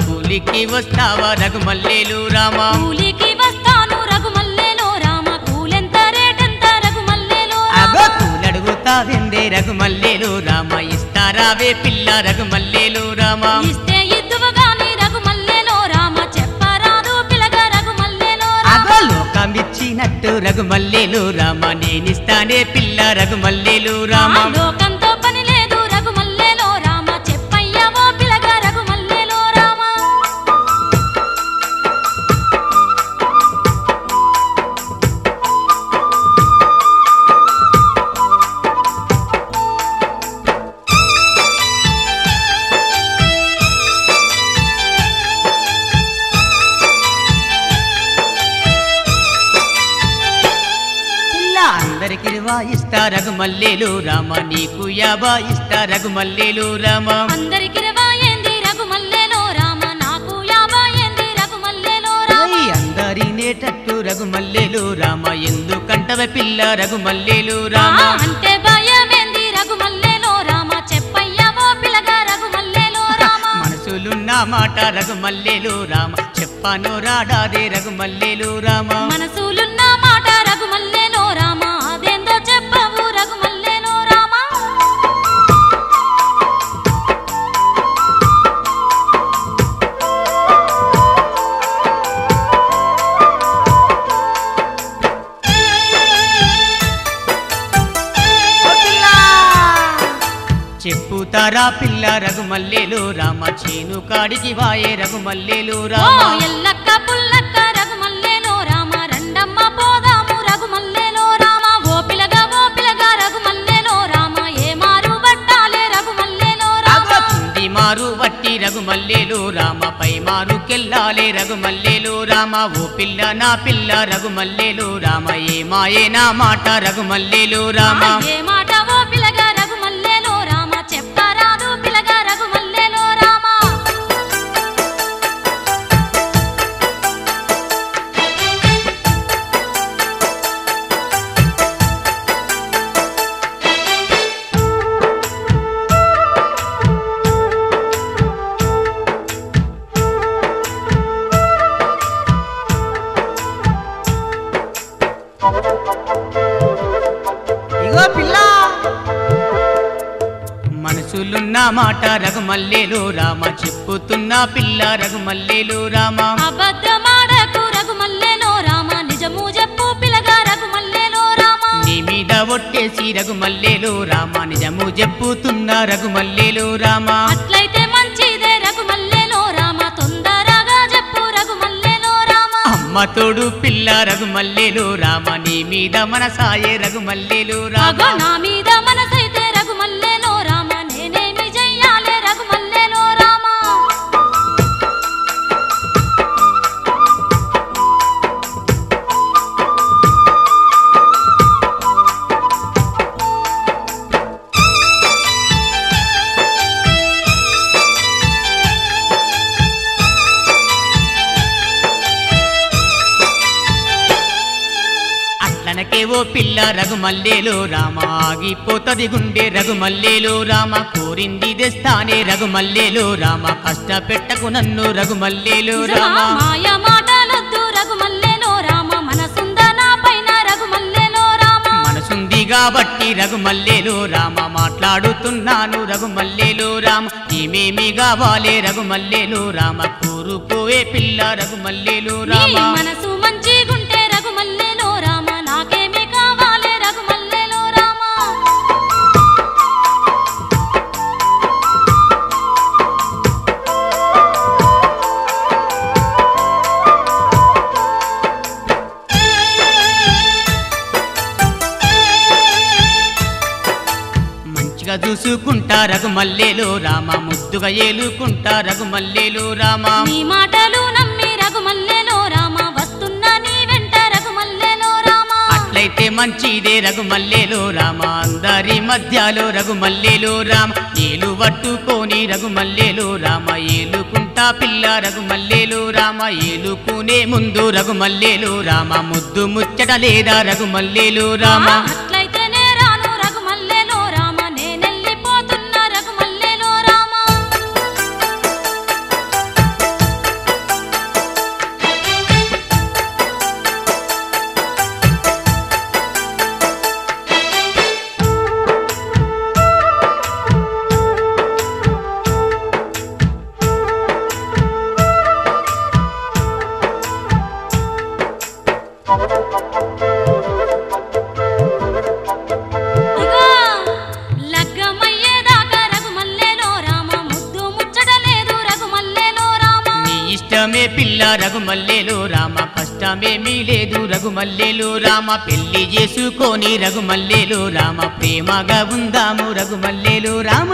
కూలికి వస్తావా రఘుమల్లేలు రామ? కూలికి వస్తాను రఘుమల్లేలో రామ కూలెంత రేటెంత రఘుమల్లేలో అగో కూలడుగుతావిందే రఘుమల్లేలు రామ ఇస్తారావే పిల్ల రఘుమల్లేలు రామ? ఇస్తే ఇద్దువు గాని రఘుమల్లేలో రామ చెప్పరాదు రఘుమల్లేలో రామ? అగో లోకమిచ్చినట్టు రఘుమల్లేలు రామ నేనిస్తానే పిల్ల రఘుమల్లేలు రామ. ఇస్తా రఘుమల్లేలు రామ నీకు యాబా ఇస్తా రఘుమల్లేలు రామ. అందరికి రవాయింది రఘుమల్లేలో రామ నాకు యాబాయింది రఘుమల్లేలో రామ. ఓయ్ అందరినేటట్టు రఘుమల్లేలు రామ ఎందుకంటవ పిల్ల రఘుమల్లేలు రామ. అంటే భయమేంది రఘుమల్లేలో రామ చెప్పయ్యవో పిలగ రఘుమల్లేలో రామ. మనసులున్న మాట రఘుమల్లేలు రామ చెప్పాను రాడాదే రఘుమల్లేలు రామ. మనసులున్న మాట చెప్పుతారా పిల్ల రఘుమల్లేలు రామ చేను కాడికి వాయే రఘుమల్లేలు రామ. ఎల్లక్క పుల్లక్క రఘుమల్లేలో రామ రెండమ్మ పోదాము రఘుమల్లేలో రామ. ఓ పిలగ ఓ పిలగ రఘుమల్లేలో రామ ఏ మారు పట్టాలే రఘుమల్లేలో రామ. కింది మారు వట్టి రఘుమల్లేలు రామ పై మారు కెల్లాలే రఘుమల్లేలు రామ. ఓ పిల్ల నా పిల్ల రఘుమల్లేలు రామ ఏ మాయే నా మాట రఘుమల్లేలు రామ. ఏ మాట ఓ పిలగ మనసులున్న మాట రఘుమల్లేలు రామ చెప్పుతున్న పిల్ల రఘుమల్లేలు రామ. అబద్ధమాడకు రఘుమల్లేలో రామ నిజము చెప్పు పిలగ రఘుమల్లేలో రామ. నీ మీద ఒట్టేసి రఘుమల్లేలు రామ నిజము చెప్పుతున్న రఘుమల్లేలు రామ. అట్లయితే మంచిదే రఘుమల్లేలో రామ తొందరగా చెప్పు రఘుమల్లేలో రామ. అమ్మ తోడు పిల్ల రఘుమల్లేలు రామ నీ మీద మనసాయే రఘుమల్లేలు రామ. నా మీద మనసైతే ఓ పిల్ల రఘుమల్లేలు రామ. ఆగిపోతది గుండె రఘుమల్లేలు రామ. కోరింది తెస్తానే రఘుమల్లేలు రామ. కష్టపెట్టకు నన్ను రఘుమల్లేలు రామ. మాటలొద్దు రఘుమల్లేలో రామ. పైన రఘుమల్లేలో రామ? మనసుంది కాబట్టి రఘుమల్లేలు రామ. మాట్లాడుతున్నాను రఘుమల్లేలు రామ. ఏమేమి కావాలే రఘుమల్లేలు రామ? కూరుకోవే పిల్ల రఘుమల్లేలు రామ. మనసు మంచిగుంటే చూసుకుంటా రఘుమల్లేలు రామ ముద్దుగా ఏలుకుంటా రఘుమల్లేలు రామ. నీ మాటలు నమ్మి రఘుమల్లేలో రామ వస్తున్నా నీ వెంట రఘుమల్లేలో రామ. అట్లయితే మంచిదే రఘుమల్లేలు రామ అందరి మధ్యలో రఘుమల్లేలు రామ. ఏలు పట్టుకొని రఘుమల్లేలు రామ ఏలుకుంటా పిల్ల రఘుమల్లేలు రామ. ఏలుకునే ముందు రఘుమల్లేలు రామ ముద్దు ముచ్చట లేదా రఘుమల్లేలు రామ. కష్టమే పిల్ల రఘుమల్లేలు రామ కష్టమేమీ లేదు. రఘుమల్లేలు రామ పెళ్ళి చేసుకొని రఘుమల్లేలు రామ ప్రేమగా ఉందాము. రఘుమల్లేలు రామ